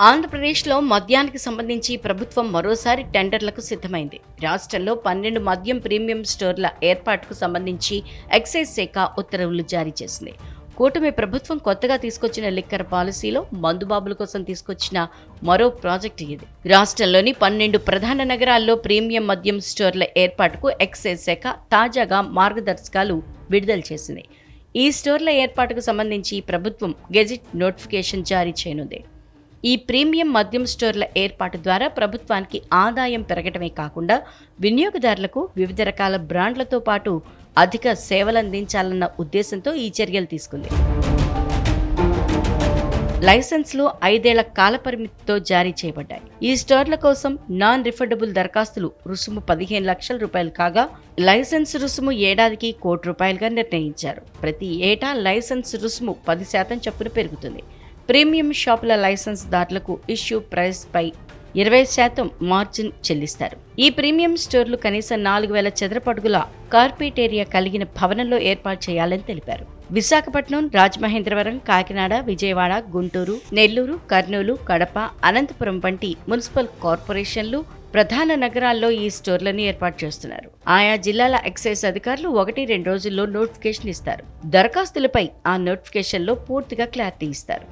ఆంధ్రప్రదేశ్లో మద్యానికి సంబంధించి ప్రభుత్వం మరోసారి టెండర్లకు సిద్ధమైంది. రాష్ట్రంలో పన్నెండు మద్యం ప్రీమియం స్టోర్ల ఏర్పాటుకు సంబంధించి ఎక్సైజ్ శాఖ ఉత్తర్వులు జారీ చేసింది. కూటమి ప్రభుత్వం కొత్తగా తీసుకొచ్చిన లిక్కర్ పాలసీలో మందుబాబుల కోసం తీసుకొచ్చిన మరో ప్రాజెక్టు ఇది. రాష్ట్రంలోని పన్నెండు ప్రధాన నగరాల్లో ప్రీమియం మద్యం స్టోర్ల ఏర్పాటుకు ఎక్సైజ్ శాఖ తాజాగా మార్గదర్శకాలు విడుదల చేసింది. ఈ స్టోర్ల ఏర్పాటుకు సంబంధించి ప్రభుత్వం గెజిట్ నోటిఫికేషన్ జారీ చేయనుంది. ఈ ప్రీమియం మద్యం స్టోర్ల ఏర్పాటు ద్వారా ప్రభుత్వానికి ఆదాయం పెరగటమే కాకుండా వినియోగదారులకు వివిధ రకాల బ్రాండ్లతో పాటు అధిక సేవలందించాలన్న ఉద్దేశంతో ఈ చర్యలు తీసుకుంది. లైసెన్స్లు ఐదేళ్ళ కాలపరిమితితో జారీ చేయబడ్డాయి. ఈ స్టోర్ల కోసం నాన్ రిఫండబుల్ దరఖాస్తులు రుసుము పదిహేను లక్షల రూపాయలు కాగా లైసెన్స్ రుసుము ఏడాదికి కోటి రూపాయలుగా నిర్ణయించారు. ప్రతి ఏటా లైసెన్స్ రుసుము పది శాతం చొప్పున పెరుగుతుంది. ప్రీమియం షాపుల లైసెన్స్ దారులకు ఇష్యూ ప్రైస్ పై ఇరవై శాతం మార్జిన్ చెల్లిస్తారు. ఈ ప్రీమియం స్టోర్లు కనీసం నాలుగు వేల చదరపడుగుల కార్పెట్ ఏరియా కలిగిన భవనంలో ఏర్పాటు చేయాలని తెలిపారు. విశాఖపట్నం రాజమహేంద్రవరం కాకినాడ విజయవాడ గుంటూరు నెల్లూరు కర్నూలు కడప అనంతపురం వంటి మున్సిపల్ కార్పొరేషన్లు ప్రధాన నగరాల్లో ఈ స్టోర్లను ఏర్పాటు చేస్తున్నారు. ఆయా జిల్లాల ఎక్సైజ్ అధికారులు ఒకటి రెండు రోజుల్లో నోటిఫికేషన్ ఇస్తారు. దరఖాస్తులపై ఆ నోటిఫికేషన్లో పూర్తిగా క్లారిటీ ఇస్తారు.